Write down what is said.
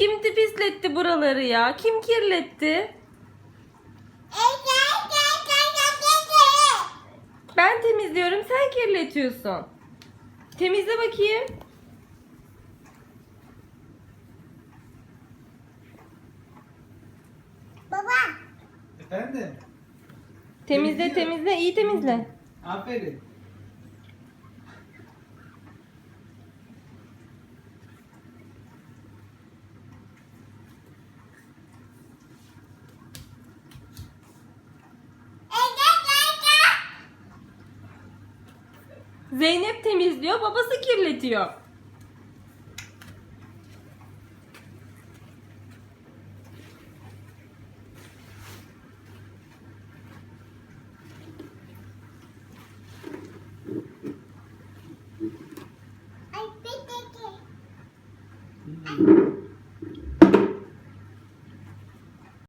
kirletti buraları ya? Kim kirletti? Ben temizliyorum, sen kirletiyorsun. Temizle bakayım. Baba. Efendim? Temizle, temizle, iyi temizle. Aferin. Zeynep temizliyor, babası kirletiyor. Ay, bir dakika.